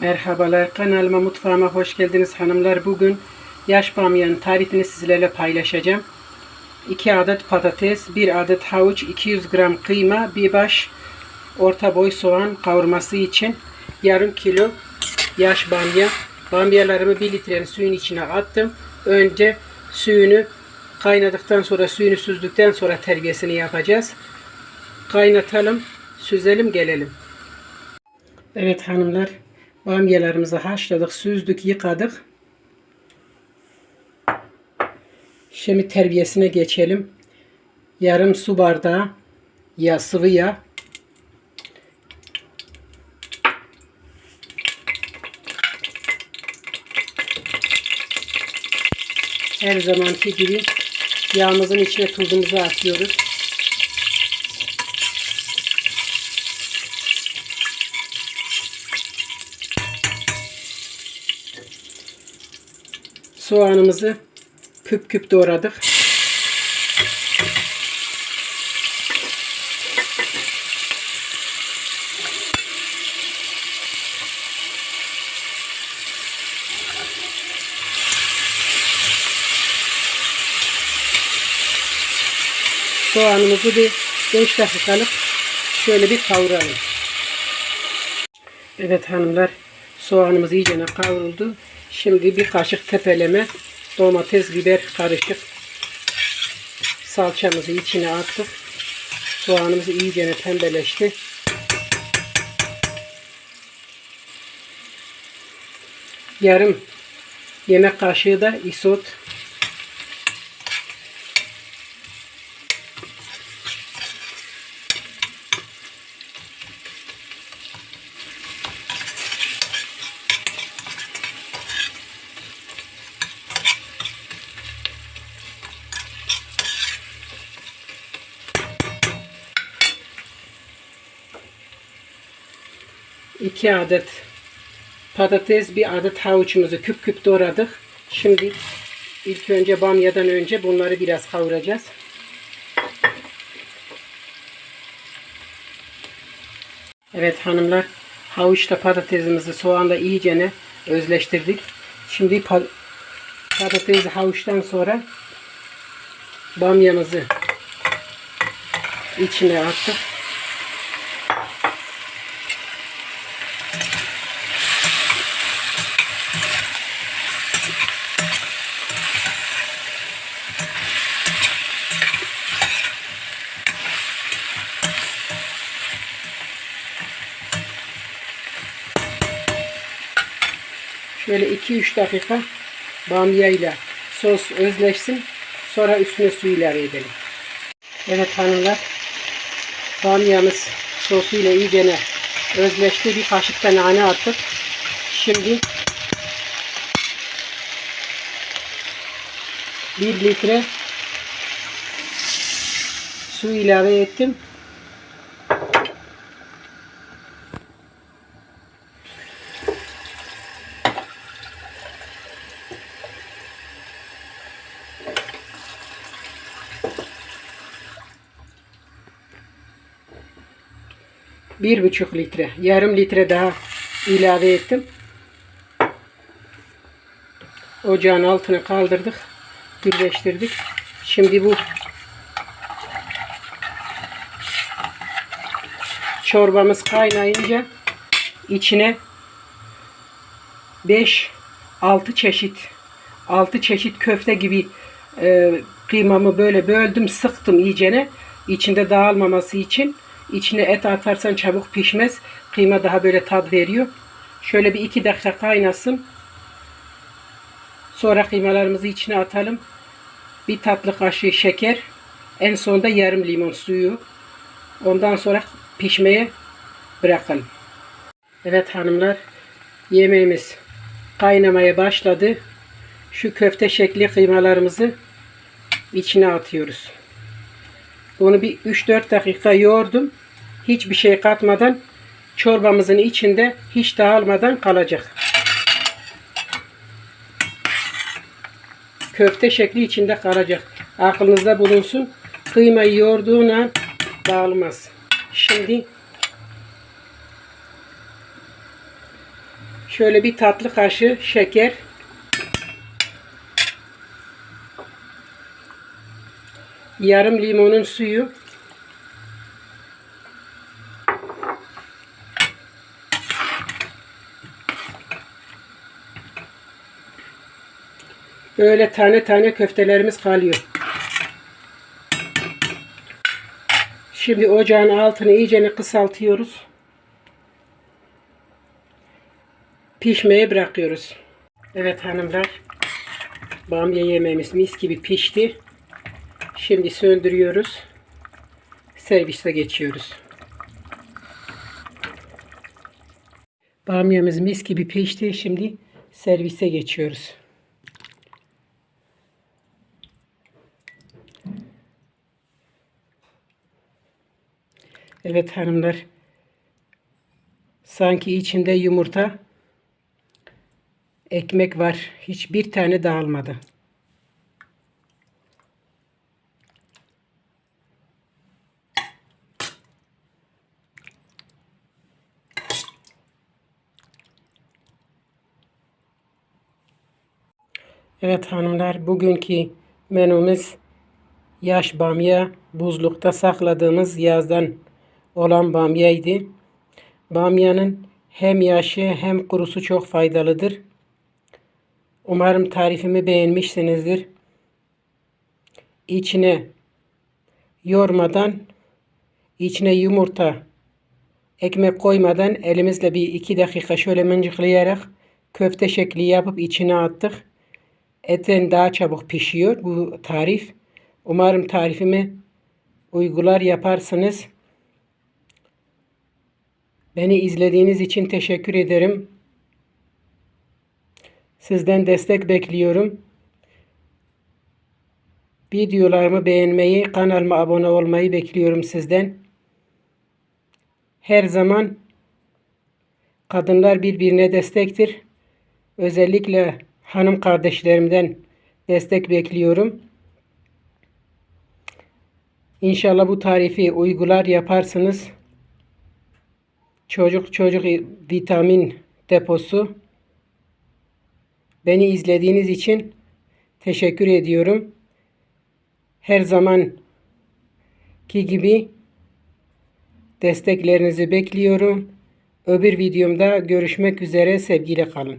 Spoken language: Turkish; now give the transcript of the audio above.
Merhabalar kanalıma mutfağıma hoş geldiniz hanımlar. Bugün yaş bamyanın tarifini sizlerle paylaşacağım. 2 adet patates, 1 adet havuç, 200 gram kıyma, bir baş orta boy soğan kavurması için yarım kilo yaş bamya. Bamyalarımı 1 litrenin suyun içine attım. Önce suyunu kaynadıktan sonra suyunu süzdükten sonra terbiyesini yapacağız. Kaynatalım, süzelim, gelelim. Evet hanımlar, bamyalarımızı haşladık, süzdük, yıkadık. Şimdi terbiyesine geçelim. Yarım su bardağı yağ, sıvı yağ. Her zamanki gibi yağımızın içine tuzumuzu atıyoruz. Soğanımızı küp küp doğradık. Soğanımızı bir 5 dakikalık şöyle bir kavuralım. Evet hanımlar soğanımız iyice kavruldu. Şimdi bir kaşık tepeleme domates biber karışık salçamızı içine attık. Soğanımız iyice pembeleşti. Yarım yemek kaşığı da isot iki adet patates, bir adet havuçumuzu küp küp doğradık. Şimdi ilk önce bamyadan önce bunları biraz kavuracağız. Evet hanımlar, havuçla patatesimizi soğanla iyicene özleştirdik. Şimdi pa patatesi havuçtan sonra bamyamızı içine attık. Şöyle 2-3 dakika bamya ile sos özleşsin. Sonra üstüne su ilave edelim. Evet hanımlar. Bamyamız sosuyla iyicene özleşti. Bir kaşık da nane attık. Şimdi 1 litre su ilave ettim. Bir buçuk litre, yarım litre daha ilave ettim. Ocağın altını kaldırdık, birleştirdik. Şimdi bu çorbamız kaynayınca içine 5 6 çeşit 6 çeşit köfte gibi e, kıymamı böyle böldüm, sıktım iyicene. içinde dağılmaması için. İçine et atarsan çabuk pişmez. Kıyma daha böyle tat veriyor. Şöyle bir iki dakika kaynasın. Sonra kıymalarımızı içine atalım. Bir tatlı kaşığı şeker. En sonunda yarım limon suyu. Ondan sonra pişmeye bırakalım. Evet hanımlar. Yemeğimiz kaynamaya başladı. Şu köfte şekli kıymalarımızı içine atıyoruz. Bunu bir 3-4 dakika yoğurdum. Hiçbir şey katmadan çorbamızın içinde hiç dağılmadan kalacak. Köfte şekli içinde kalacak. Aklınızda bulunsun. Kıymayı yoğurduğuna dağılmaz. Şimdi Şöyle bir tatlı kaşığı şeker. Yarım limonun suyu. Böyle tane tane köftelerimiz kalıyor. Şimdi ocağın altını iyicene kısaltıyoruz. Pişmeye bırakıyoruz. Evet hanımlar. Bamya yemeğimiz mis gibi pişti. Şimdi söndürüyoruz. Servise geçiyoruz. Bamyamız mis gibi pişti. Şimdi servise geçiyoruz. Evet hanımlar. Sanki içinde yumurta, ekmek var. Hiçbir tane dağılmadı. Evet hanımlar bugünkü menümüz yaş bamya buzlukta sakladığımız yazdan olan bamyaydı. Bamyanın hem yaşı hem kurusu çok faydalıdır. Umarım tarifimi beğenmişsinizdir. İçine yormadan, içine yumurta, ekmek koymadan elimizle bir iki dakika şöyle mıncıklayarak köfte şekli yapıp içine attık. Etten daha çabuk pişiyor bu tarif. Umarım tarifimi uygular yaparsınız. Beni izlediğiniz için teşekkür ederim. Sizden destek bekliyorum. Videolarımı beğenmeyi, kanalıma abone olmayı bekliyorum sizden. Her zaman kadınlar birbirine destektir. Özellikle hanım kardeşlerimden destek bekliyorum. İnşallah bu tarifi uygular yaparsınız. Çocuk çocuk vitamin deposu. Beni izlediğiniz için teşekkür ediyorum. Her zaman ki gibi desteklerinizi bekliyorum. Öbür videomda görüşmek üzere sevgiyle kalın.